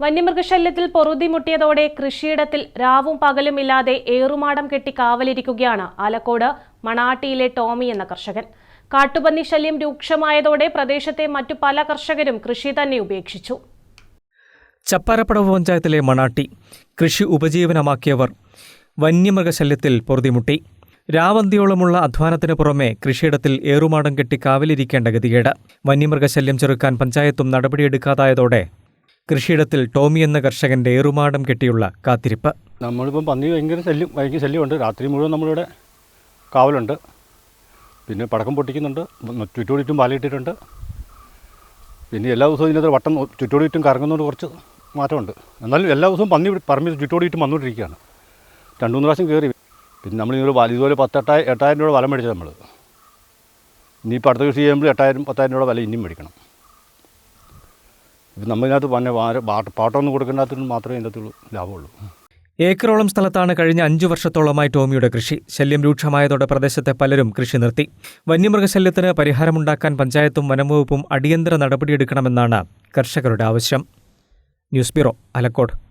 വന്യമൃഗശല്യത്തിൽ പൊറുതിമുട്ടിയതോടെ കൃഷിയിടത്തിൽ രാവും പകലും ഇല്ലാതെ ഏറുമാടം കെട്ടി കാവലിരിക്കുകയാണ് ആലക്കോട് മണാട്ടിയിലെ ടോമി എന്ന കർഷകൻ. കാട്ടുപന്നി ശല്യം രൂക്ഷമായതോടെ പ്രദേശത്തെ മറ്റു പല കർഷകരും കൃഷി തന്നെ ഉപേക്ഷിച്ചു. ചപ്പാരപ്പടവ് പഞ്ചായത്തിലെ മണാട്ടി കൃഷി ഉപജീവനമാക്കിയവർ വന്യമൃഗശല്യത്തിൽ പൊറുതിമുട്ടി രാവന്തിയോളമുള്ള അധ്വാനത്തിന് പുറമെ കൃഷിയിടത്തിൽ ഏറുമാടം കെട്ടി കാവലിരിക്കേണ്ട ഗതികേട്. വന്യമൃഗശല്യം ചെറുക്കാൻ പഞ്ചായത്തും നടപടിയെടുക്കാതായതോടെ കൃഷിയിടത്തിൽ ടോമി എന്ന കർഷകന്റെ ഏറുമാടം കെട്ടിയുള്ള കാത്തിരിപ്പ്. നമ്മളിപ്പം പന്നി ഭയങ്കര ശല്യം ഭയങ്കര ശല്യമുണ്ട്. രാത്രി മുഴുവൻ നമ്മളിവിടെ കാവലുണ്ട്. പിന്നെ പടക്കം പൊട്ടിക്കുന്നുണ്ട്. ചുറ്റോടി ചുറ്റും പിന്നെ എല്ലാ ദിവസവും ഇതിനകത്ത് വട്ടം ചുറ്റോടി ചുറ്റും കറങ്ങുന്നതുകൊണ്ട് കുറച്ച് മാറ്റമുണ്ട്. എന്നാലും എല്ലാ ദിവസവും പന്നി പറമ്പിൽ ചുറ്റോടി ചുറ്റും വന്നുകൊണ്ടിരിക്കുകയാണ്. രണ്ട് മൂന്ന് പ്രാവശ്യം കയറി. പിന്നെ നമ്മൾ ഇതുപോലെ വല ഇതുപോലെ പത്തെട്ടായി എട്ടായിരം രൂപ വല മേടിച്ചത് നമ്മൾ ഇനിയിപ്പോൾ അടുത്ത കൃഷി ചെയ്യുമ്പോൾ എട്ടായിരം പത്തായിരം രൂപ വില ഇനിയും മേടിക്കണം. ഇപ്പം നമ്മളിതിനകത്ത് പാട്ട് പാട്ടൊന്നും പാട്ടമൊന്നും കൊടുക്കേണ്ടാത്തതിന് മാത്രമേ ഇതിനകത്ത് ലാഭമുള്ളൂ. ഏക്കറോളം സ്ഥലത്താണ് കഴിഞ്ഞ അഞ്ചു വർഷത്തോളമായി ടോമിയുടെ കൃഷി. ശല്യം രൂക്ഷമായതോടെ പ്രദേശത്തെ പലരും കൃഷി നിർത്തി. വന്യമൃഗശല്യത്തിന് പരിഹാരമുണ്ടാക്കാൻ പഞ്ചായത്തും വനംവകുപ്പും അടിയന്തര നടപടിയെടുക്കണമെന്നാണ് കർഷകരുടെ ആവശ്യം. News bureau Alakode.